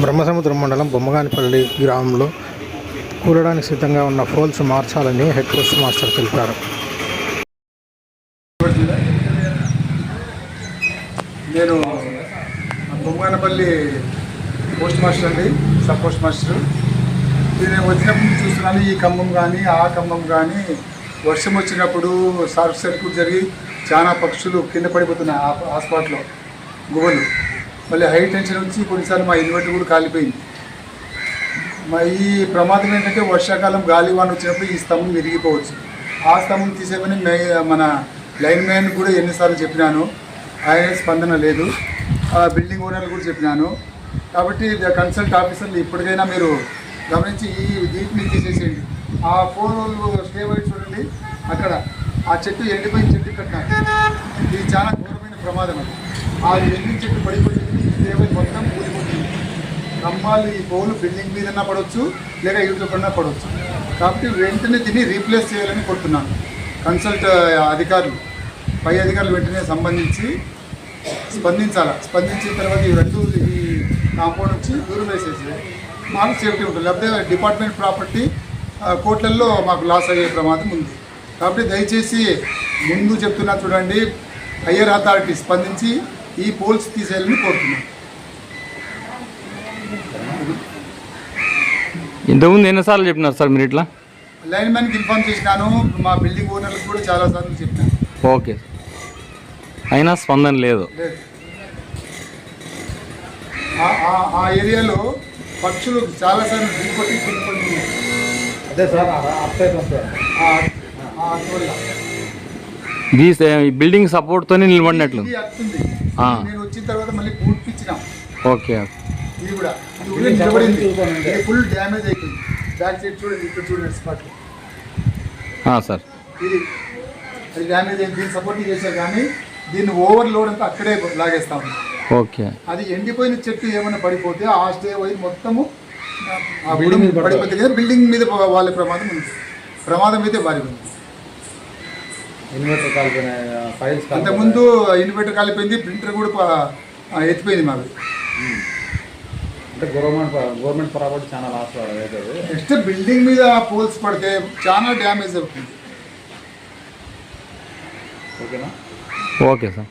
బ్రహ్మసముద్రం మండలం బొమ్మగానిపల్లి గ్రామంలో కూలడానికి సిద్ధంగా ఉన్న ఫోల్స్ మార్చాలని హెడ్ పోస్ట్ మాస్టర్ తెలిపారు. నేను బొమ్మగానపల్లి పోస్ట్ మాస్టర్ అండి సబ్ పోస్ట్ మాస్టర్. నేను వచ్చినప్పుడు చూస్తున్నాను ఈ ఖమ్మం కానీ ఆ ఖమ్మం కానీ వర్షం వచ్చినప్పుడు షార్ట్ సర్క్యూట్ జరిగి చాలా పక్షులు కింద పడిపోతున్నాయి ఆ ఆ స్పాట్లో గువ్వలు మళ్ళీ హై టెన్షన్ నుంచి కొన్నిసార్లు మా ఇన్వర్టర్ కూడా కాలిపోయింది. మా ఈ ప్రమాదం ఏంటంటే వర్షాకాలం గాలి వాన వచ్చినప్పుడు ఈ స్తంభం విరిగిపోవచ్చు. ఆ స్తంభం తీసేమని మే మన లైన్ మ్యాన్ కూడా ఎన్నిసార్లు చెప్పినాను. ఆయన స్పందన లేదు. ఆ బిల్డింగ్ ఓనర్లు కూడా చెప్పినాను. కాబట్టి కన్సల్ట్ ఆఫీసర్లు ఇప్పటికైనా మీరు గమనించి ఈ దీన్ని తీసేసేయండి ఆ ఫోన్ స్టే వైట్ చూడండి. అక్కడ ఆ చెట్టు ఎండిపోయిన చెట్టు కట్టాలి ఇది చాలా ప్రమాదం అది. ఆ ఎండిన చెట్టు పడిపోయింది. స్టే మొత్తం కూలిపోతుంది స్తంభాలు ఈ పోలు బిల్డింగ్ మీద పడవచ్చు లేక ఇటులో పడినా పడవచ్చు కాబట్టి వెంటనే దీన్ని రీప్లేస్ చేయాలని కోరుతున్నాను. కన్సల్ట్ అధికారులు పై అధికారులు వెంటనే సంబంధించి స్పందించాలి? స్పందించిన తర్వాత ఈ రెండు ఈ కాంపౌండ్ వచ్చి దూరం వేసేసి మాకు సేఫ్టీ ఉంటుంది. లేకపోతే డిపార్ట్మెంట్ ప్రాపర్టీ కోట్లల్లో మాకు లాస్ అయ్యే ప్రమాదం ఉంది. కాబట్టి దయచేసి ముందు చెప్తున్నా చూడండి హయ్యర్ అథారిటీ స్పందించి ఈ పోల్స్ తీసేయాలని కోరుతున్నాను ఇంతకుముందు ఎన్నిసార్లు చెప్పినారు సార్ మీరు ఇట్లా లైన్ మ్యాన్కి ఇన్ఫార్మ్ చేసినాను మా బిల్డింగ్ ఓనర్లకు కూడా చాలా సార్లు చెప్పినాను ఓకే అయినా స్పందన లేదు ఆ- ఆ- ఆ ఏరియాలో పక్షులు చాలాసార్లు దిగుబడి కిందపడి అదే సార్ అప్డేట్ ఈ బిల్డింగ్ సపోర్ట్తోనే నిలబడినట్లు. ఇది. నేను వచ్చిన తర్వాత మళ్ళీ పూర్తిచ్చినాం ఓకే. ఇది కూడా. ఇది ఇది ఫుల్ డ్యామేజ్ అయిపోయింది. బ్యాక్ సైడ్ చూడండి ఇక్కడ చూడండి స్పాట్ ఆ, సార్. ఇది. అది డ్యామేజ్ అయింది. దీన్ని సపోర్ట్ చేశారు కానీ దీన్ని ఓవర్ లోడ్ అంతా అక్కడే లాగేస్తా ఉంది ఓకే. అది ఎండిపోయిన చెట్టు ఏమైనా పడిపోతే ఆ స్టే వైర్ మొత్తము ఆ బిల్డింగ్ పడిపోతే బిల్డింగ్ మీద వాళ్ళ ప్రమాదం ఉంది. ప్రమాదం అయితే భారీ ఉంది. ఇన్వర్టర్ కాలిపోయిన ఫైల్స్ అంతకుముందు ఇన్వర్టర్ కాలిపోయింది ప్రింటర్ కూడా ఎత్తిపోయింది మాది. అంటే గవర్నమెంట్ గవర్నమెంట్ ప్రాపర్టీ చాలా లాస్ అవుతుంది నెక్స్ట్ బిల్డింగ్ మీద పోల్స్ పడితే చాలా డ్యామేజ్ అవుతుంది. ఓకేనా? Okay sir.